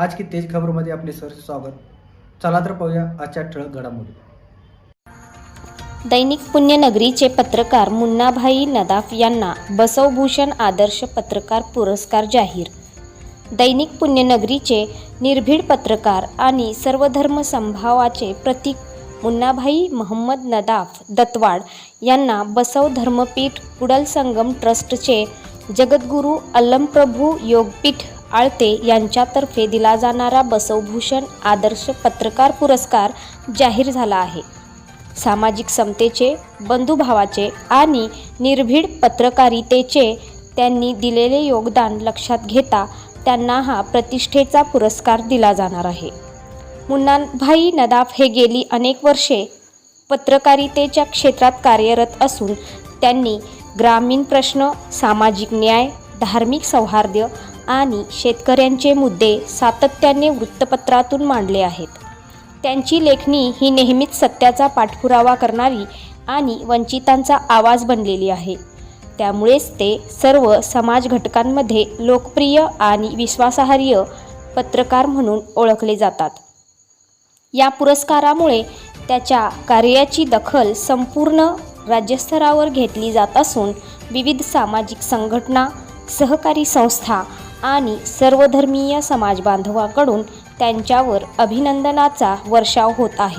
आज की तेज खबरमध्ये आपले सर स्वागत. चला तर पाहूया आजच्या ठळक घडामोडी. दैनिक पुण्यनगरीचे पत्रकार मुन्नाभाई नदाफ यांना बसवभूषण आदर्श पत्रकार पुरस्कार जाहीर. दैनिक पुण्यनगरीचे निर्भीड पत्रकार आणि सर्वधर्म संभावाचे प्रतीक मुन्नाभाई महम्मद नदाफ दत्वाड यांना बसव धर्मपीठ कुडल संगम ट्रस्टचे जगद्गुरू अलमप्रभू योगपीठ आळते यांच्यातर्फे दिला जाणारा बसवभूषण आदर्श पत्रकार पुरस्कार जाहीर झाला आहे. सामाजिक समतेचे बंधुभावाचे आणि निर्भीड पत्रकारितेचे त्यांनी दिलेले योगदान लक्षात घेता त्यांना हा प्रतिष्ठेचा पुरस्कार दिला जाणार आहे. मुन्नाभाई नदाफ हे गेली अनेक वर्षे पत्रकारितेच्या क्षेत्रात कार्यरत असून त्यांनी ग्रामीण प्रश्न सामाजिक न्याय धार्मिक सौहार्द आणि शेतकऱ्यांचे मुद्दे सातत्याने वृत्तपत्रातून मांडले आहेत. त्यांची लेखणी ही नेहमीच सत्याचा पाठपुरावा करणारी आणि वंचितांचा आवाज बनलेली आहे. त्यामुळेच ते सर्व समाज घटकांमध्ये लोकप्रिय आणि विश्वासार्ह पत्रकार म्हणून ओळखले जातात. या पुरस्कारामुळे त्याच्या कार्याची दखल संपूर्ण राज्यस्तरावर घेतली जात असून विविध सामाजिक संघटना सहकारी संस्था आणि सर्वधर्मीय समाजबांधवांकडून त्यांच्यावर अभिनंदनाचा वर्षाव होत आहे.